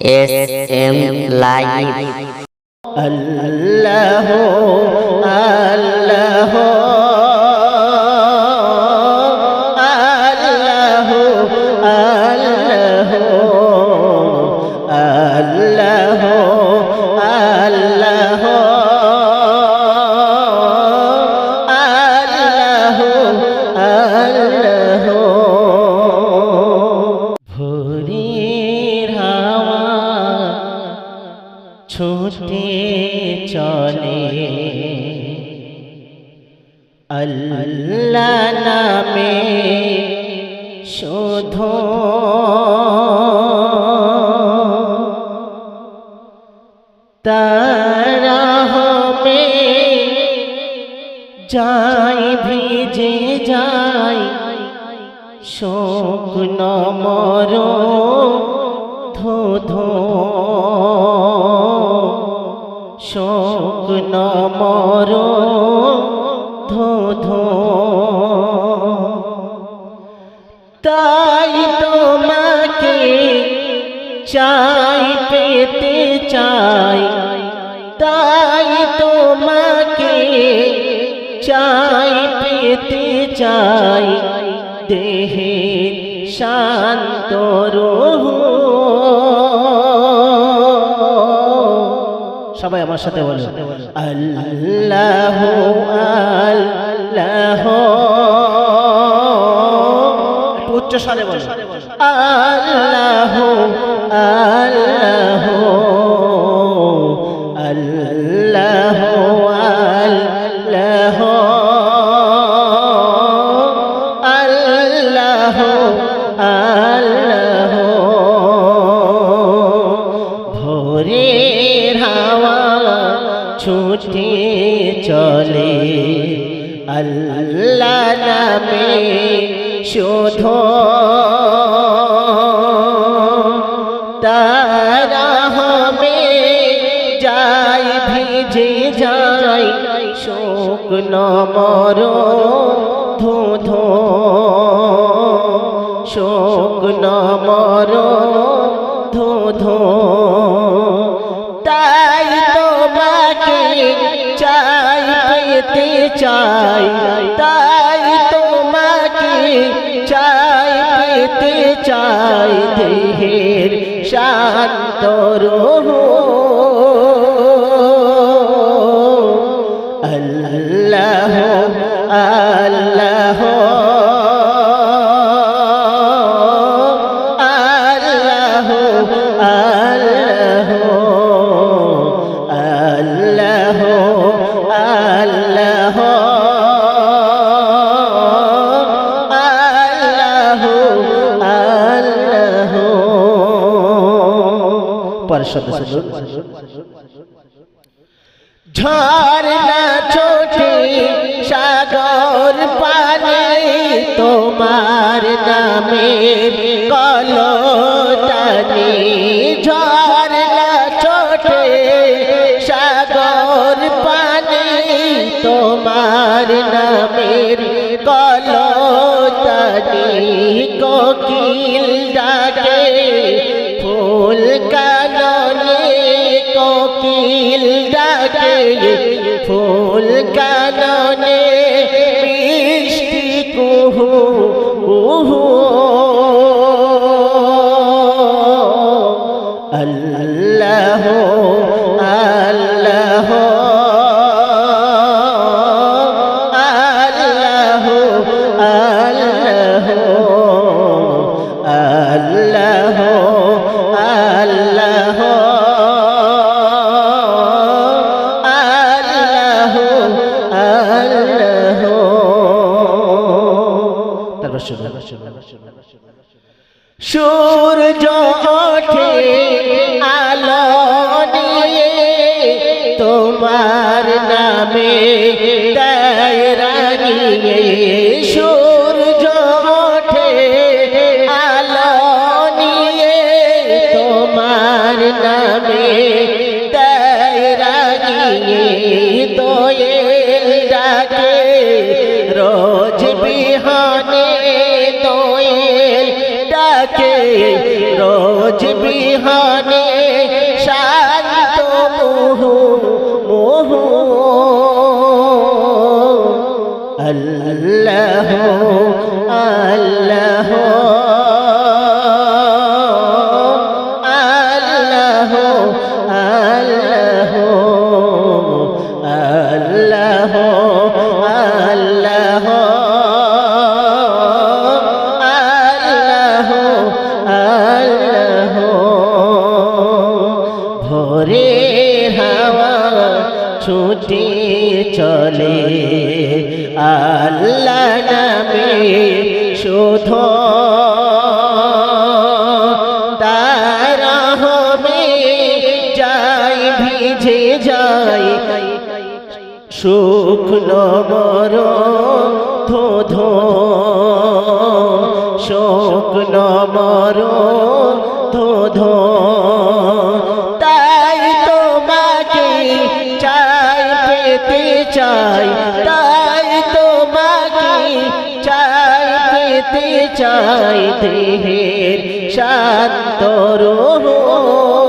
S M live Allah Allah Allah Allah Allah নামে শুধু। তারা যাই ভিজে যাই শোক নমর ধো ধো শোক নমর ধো ধো। তাই তোমাকে চাই, পেতে চাই। তাই তোমাকে চাই, পেতে চাই। দেহে শান্ত রহু সবাই আমার সাথে বলে। আল্লাহ আল্লাহ। উচ্চ স্বরে বলে। আল্লাহ আল্লাহ। আল্লাহ আল্লাহ। আল্লাহ আল্লাহ। আল্লাহ নামে শোধ। তারা হবে যাই ভিজে যাই শোক নমর ধো ধো। শোক নমর চাই তাই তোমাকে চাই পেতে চাই দেহের শান্ত পরিষদ ঝর্ণা ছোটে সাগর পানে তোমার নামে কলতানে ঝর্ণা ছোটে সাগর পানে তোমার নামের for the guy সূর্য ওঠে আলো নিয়ে তোমার নামে আল্লাহ আল্লাহ আল্লাহ আল্লাহ আল্লাহ আল্লাহ আল্লাহ আল্লাহ ভোরে হাওয়া ছুটে চলে। আল্লাহ নামে শুধু। ভিজে যাই। শুকনো মর ধো ধো শুকনো মর ধো ধো চাই দেহের শান্ত রোহ।